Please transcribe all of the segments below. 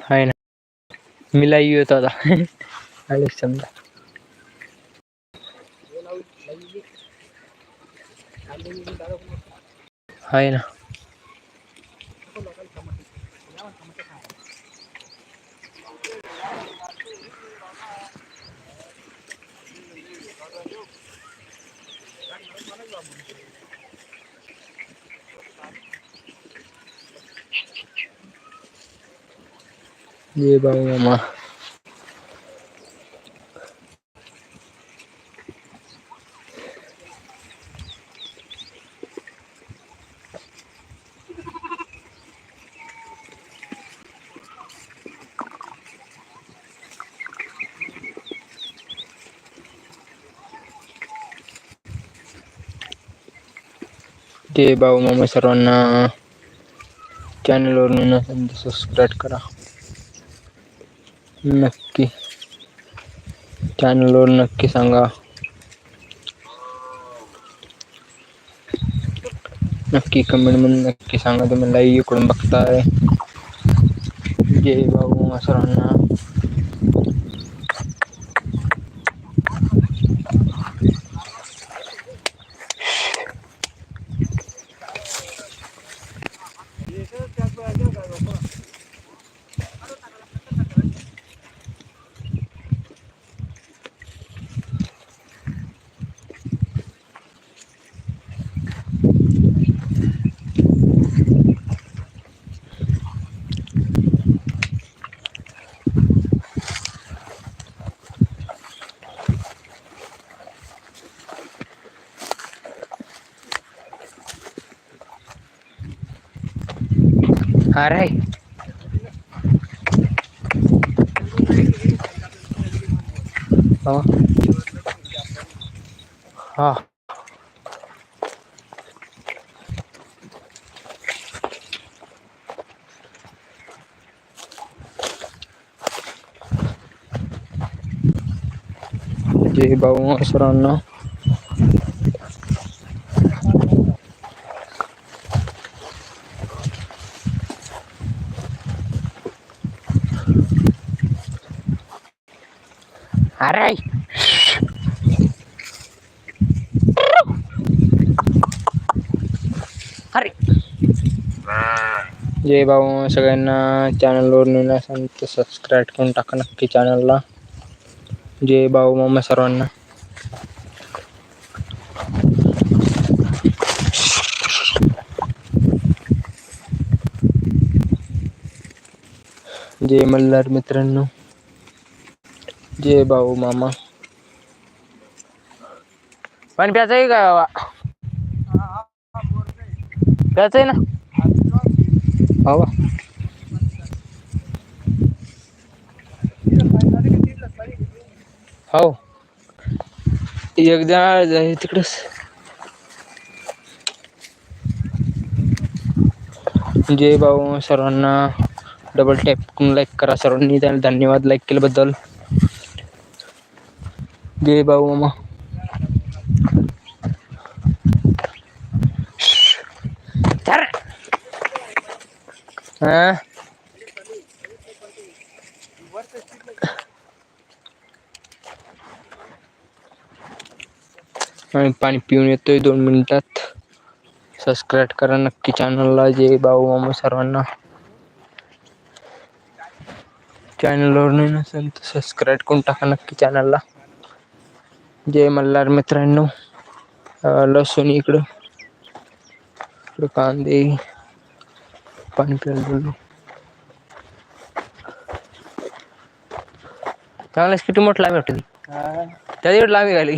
હાય મિલાઈ ગયો તો અલેક્સાન્ડર હાય ના ये बाबू मामा ते बाबू मामा सर्वांना चॅनलवर नसेल तर सबस्क्राईब करा नक्की चॅनलवर नक्की सांगा नक्की कमेंट मध्ये नक्की सांगा तुम्ही लाईव्ह इकडून बघताय जय बाबू मामा Aray. Oh. Oh. Jadi bau nggak serono. अरे अरे जय बाबू सगळ्यांना चॅनलवर नवीन असाल तर सबस्क्राईब करून टाका नक्की चॅनलला जय भाऊ मामा सर्वांना. जय मल्हार मित्रांनो. जय बाबू मामा. पाणी प्यायचं आहे का? बाबा प्यायचं आहे ना हो बाबा हो. एकदा जाय तिकडच. जय बाबू सर्वांना डबल टॅप लाईक करा. सर्वांनी त्याला धन्यवाद लाईक केल्याबद्दल. जय बाबू मामा. तर हा? आणि पाणी पिऊन येतोय दोन मिनिटात. सबस्क्राईब करा नक्की चॅनलला जय बाबू मामा सर्वांना. चॅनलवर नाही नसेल तर सबस्क्राईब करून टाका नक्की चॅनलला जय मल्हार मित्रांनो. लसूण इकडं. इकडं कांदे. पाणी बोललो चांगलाच किती मोठं लांबी वाटते. त्या लांबी घाली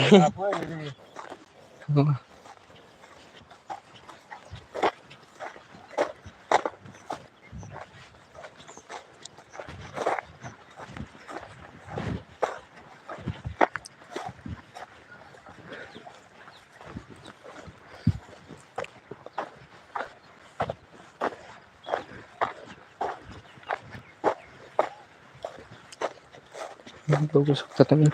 बघू शकता तुम्ही